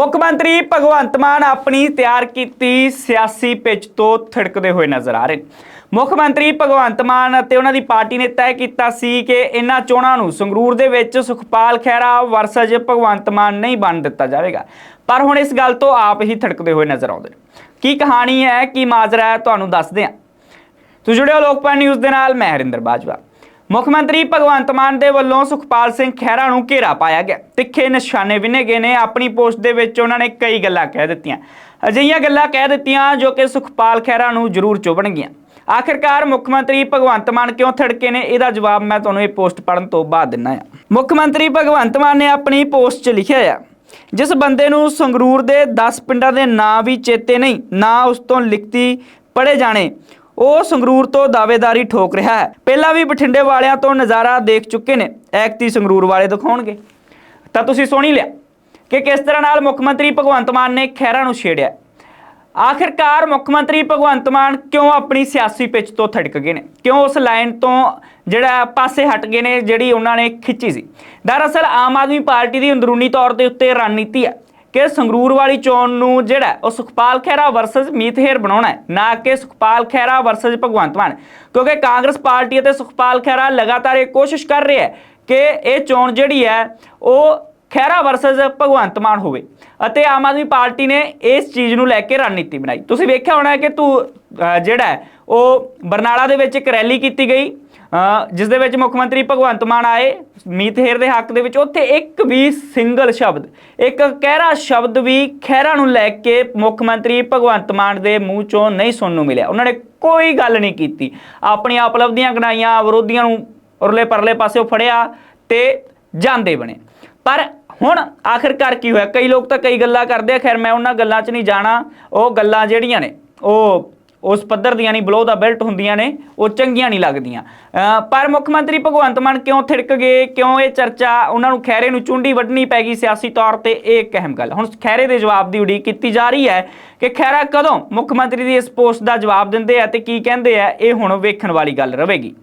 ਮੁੱਖ ਮੰਤਰੀ ਭਗਵੰਤ ਮਾਨ ਆਪਣੀ ਤਿਆਰ ਕੀਤੀ ਸਿਆਸੀ ਪਿੱਚ ਤੋਂ ਥਿੜਕਦੇ ਹੋਏ ਨਜ਼ਰ ਆ ਰਹੇ। ਨੇ ਮੁੱਖ ਮੰਤਰੀ ਭਗਵੰਤ ਮਾਨ ਅਤੇ ਉਹਨਾਂ ਦੀ ਪਾਰਟੀ ਨੇ ਤੈਅ ਕੀਤਾ ਸੀ ਕਿ ਇਹਨਾਂ ਚੋਣਾਂ ਨੂੰ ਸੰਗਰੂਰ ਦੇ ਵਿੱਚ ਸੁਖਪਾਲ ਖਹਿਰਾ ਵਰਸਜ ਭਗਵੰਤ ਮਾਨ ਨਹੀਂ ਬਣ ਦਿੱਤਾ ਜਾਵੇਗਾ। ਪਰ ਹੁਣ ਇਸ ਗੱਲ ਤੋਂ ਆਪ ਹੀ ਥਿੜਕਦੇ ਹੋਏ ਨਜ਼ਰ ਆਉਂਦੇ ਨੇ। ਕੀ ਕਹਾਣੀ ਹੈ, ਕੀ ਮਾਜਰਾ ਹੈ, ਤੁਹਾਨੂੰ ਦੱਸਦੇ ਹਾਂ। ਤੁਸੀਂ ਜੁੜਿਓ ਲੋਕਪਾਲ ਨਿਊਜ਼ ਦੇ ਨਾਲ, ਮੈਂ ਹਰਿੰਦਰ ਬਾਜਵਾ। ਮੁੱਖ ਮੰਤਰੀ ਭਗਵੰਤ ਮਾਨ ਦੇ ਵੱਲੋਂ ਸੁਖਪਾਲ ਸਿੰਘ ਖਹਿਰਾ ਨੂੰ ਘੇਰਾ ਪਾਇਆ ਗਿਆ। ਤਿੱਖੇ ਨਿਸ਼ਾਨੇ ਵਿਨੇ ਗਏ ਨੇ, ਆਪਣੀ ਪੋਸਟ ਦੇ ਵਿੱਚ ਉਹਨਾਂ ਨੇ ਕਈ ਗੱਲਾਂ ਕਹਿ ਦਿੱਤੀਆਂ। ਅਜਿਹੀਆਂ ਗੱਲਾਂ ਕਹਿ ਦਿੱਤੀਆਂ ਜੋ ਕਿ ਸੁਖਪਾਲ ਖਹਿਰਾ ਨੂੰ ਜ਼ਰੂਰ ਚੁਭਣਗੀਆਂ। ਆਖਿਰਕਾਰ ਮੁੱਖ ਮੰਤਰੀ ਭਗਵੰਤ ਮਾਨ ਕਿਉਂ ਥੜਕੇ ਨੇ? ਇਹਦਾ ਜਵਾਬ ਮੈਂ ਤੁਹਾਨੂੰ ਇਹ ਪੋਸਟ ਪੜਨ ਤੋਂ ਬਾਅਦ ਦਿੰਨਾ ਆ ਮੁੱਖ ਮੰਤਰੀ ਭਗਵੰਤ ਮਾਨ ਨੇ ਆਪਣੀ ਪੋਸਟ 'ਚ ਲਿਖਿਆ ਆ, ਜਿਸ ਬੰਦੇ ਨੂੰ ਸੰਗਰੂਰ ਦੇ 10 ਪਿੰਡਾਂ ਦੇ ਨਾਂ ਵੀ ਚੇਤੇ ਨਹੀਂ, ਨਾ ਉਸ ਤੋਂ ਲਿਖਤੀ ਪੜੇ ਜਾਣੇ ਉਹ ਸੰਗਰੂਰ ਤੋਂ ਦਾਅਵੇਦਾਰੀ ਠੋਕ ਰਿਹਾ ਹੈ। ਪਹਿਲਾਂ ਵੀ ਬਠਿੰਡੇ ਵਾਲਿਆਂ ਤੋਂ ਨਜ਼ਾਰਾ ਦੇਖ ਚੁੱਕੇ ਨੇ। ਐਕਤੀ ਸੰਗਰੂਰ ਵਾਲੇ ਦਿਖਾਉਣਗੇ। ਤਾਂ ਤੁਸੀਂ ਸੁਣੀ ਲਿਆ ਕਿ ਕਿਸ ਤਰ੍ਹਾਂ ਨਾਲ ਮੁੱਖ ਮੰਤਰੀ ਭਗਵੰਤ ਮਾਨ ਨੇ ਖਹਿਰਾ ਨੂੰ ਛੇੜਿਆ। ਆਖਿਰਕਾਰ ਮੁੱਖ ਮੰਤਰੀ ਭਗਵੰਤ ਮਾਨ ਕਿਉਂ ਆਪਣੀ ਸਿਆਸੀ ਪਿੱਚ ਤੋਂ ਥੜਕ ਗਏ ਨੇ? ਕਿਉਂ ਉਸ ਲਾਈਨ ਤੋਂ ਜਿਹੜਾ ਪਾਸੇ ਹਟ ਗਏ ਨੇ, ਜਿਹੜੀ ਉਹਨਾਂ ਨੇ ਖਿੱਚੀ ਸੀ? ਦਰਅਸਲ ਆਮ ਆਦਮੀ ਪਾਰਟੀ ਦੀ ਅੰਦਰੂਨੀ ਤੌਰ ਦੇ ਉੱਤੇ ਰਣਨੀਤੀ ਹੈ। ਕਿ ਸੰਗਰੂਰ ਵਾਲੀ ਚੋਣ ਨੂੰ ਜਿਹੜਾ ਉਹ ਸੁਖਪਾਲ ਖਹਿਰਾ ਵਰਸਸ ਮੀਤ ਹੇਰ ਬਣਾਉਣਾ ਹੈ, ਨਾ ਕਿ ਸੁਖਪਾਲ ਖਹਿਰਾ ਵਰਸਸ ਭਗਵੰਤ ਮਾਨ। ਕਿਉਂਕਿ ਕਾਂਗਰਸ ਪਾਰਟੀ ਅਤੇ ਸੁਖਪਾਲ ਖਹਿਰਾ ਲਗਾਤਾਰ ਇਹ ਕੋਸ਼ਿਸ਼ ਕਰ ਰਿਹਾ ਹੈ ਕਿ ਇਹ ਚੋਣ ਜਿਹੜੀ ਹੈ, ਉਹ ਖਹਿਰਾ ਵਰਸਸ ਭਗਵੰਤ ਮਾਨ ਹੋਵੇ। ਅਤੇ ਆਮ ਆਦਮੀ ਪਾਰਟੀ ਨੇ ਇਸ ਚੀਜ਼ ਨੂੰ ਲੈ ਕੇ ਰਣਨੀਤੀ ਬਣਾਈ। ਤੁਸੀਂ ਵੇਖਿਆ ਹੋਣਾ ਕਿ ਤੂੰ ਜਿਹੜਾ ਉਹ ਬਰਨਾਲਾ ਦੇ ਵਿੱਚ ਇੱਕ ਰੈਲੀ ਕੀਤੀ ਗਈ। ਜਿਸ ਦੇ ਵਿੱਚ ਮੁੱਖ ਮੰਤਰੀ ਭਗਵੰਤ ਮਾਨ ਆਏ। ਮੀਤਹੇਰ ਦੇ ਹੱਕ ਦੇ ਵਿੱਚ ਉੱਥੇ ਇੱਕ ਵੀ ਸਿੰਗਲ ਸ਼ਬਦ, ਇੱਕ ਕਹਿਰਾ ਸ਼ਬਦ ਵੀ ਖਹਿਰਾ ਨੂੰ ਲੈ ਕੇ ਮੁੱਖ ਮੰਤਰੀ ਭਗਵੰਤ ਮਾਨ ਦੇ ਮੂੰਹ ਚੋਂ ਨਹੀਂ ਸੁਣਨ ਨੂੰ ਮਿਲਿਆ। ਉਹਨਾਂ ਨੇ ਕੋਈ ਗੱਲ ਨਹੀਂ ਕੀਤੀ। ਆਪਣੀਆਂ ਉਪਲਬਧੀਆਂ ਗਣਾਈਆਂ, ਵਿਰੋਧੀਆਂ ਨੂੰ ਉਰਲੇ ਪਰਲੇ ਪਾਸੇ ਫੜਿਆ ਤੇ ਜਾਂਦੇ ਬਣੇ। ਪਰ ਹੁਣ ਆਖਿਰਕਾਰ ਕੀ ਹੋਇਆ? ਕਈ ਲੋਕ ਤਾਂ ਕਈ ਗੱਲਾਂ ਕਰਦੇ ਆ। ਖੈਰ, ਮੈਂ ਉਹਨਾਂ ਗੱਲਾਂ 'ਚ ਨਹੀਂ ਜਾਣਾ। ਉਹ ਗੱਲਾਂ ਜਿਹੜੀਆਂ ਨੇ, ਉਹ ਉਸ ਪੱਧਰ ਦੀਆਂ ਨਹੀਂ ਬਲੋ ਦਾ ਬੈਲਟ ਹੁੰਦੀਆਂ ਨੇ, ਉਹ ਚੰਗੀਆਂ ਨਹੀਂ ਲੱਗਦੀਆਂ। ਪਰ ਮੁੱਖ ਮੰਤਰੀ ਭਗਵੰਤ ਮਾਨ ਕਿਉਂ ਥਿੜਕ ਗਏ, ਕਿਉਂ ਇਹ ਚਰਚਾ? ਉਹਨਾਂ ਨੂੰ ਖੈਰੇ ਨੂੰ ਚੁੰਡੀ ਵੱਢਣੀ ਪੈ ਗਈ ਸਿਆਸੀ ਤੌਰ ਤੇ, ਇਹ ਇੱਕ ਅਹਿਮ ਗੱਲ। ਹੁਣ ਖੈਰੇ ਦੇ ਜਵਾਬ ਦੀ ਉਡੀਕ ਕੀਤੀ ਜਾ ਰਹੀ ਹੈ ਕਿ ਖੈਰਾ ਕਦੋਂ ਮੁੱਖ ਮੰਤਰੀ ਦੀ ਇਸ ਪੋਸਟ ਦਾ ਜਵਾਬ ਦਿੰਦੇ ਆ ਤੇ ਕੀ ਕਹਿੰਦੇ ਆ, ਇਹ ਹੁਣ ਵੇਖਣ ਵਾਲੀ ਗੱਲ ਰਹੇਗੀ।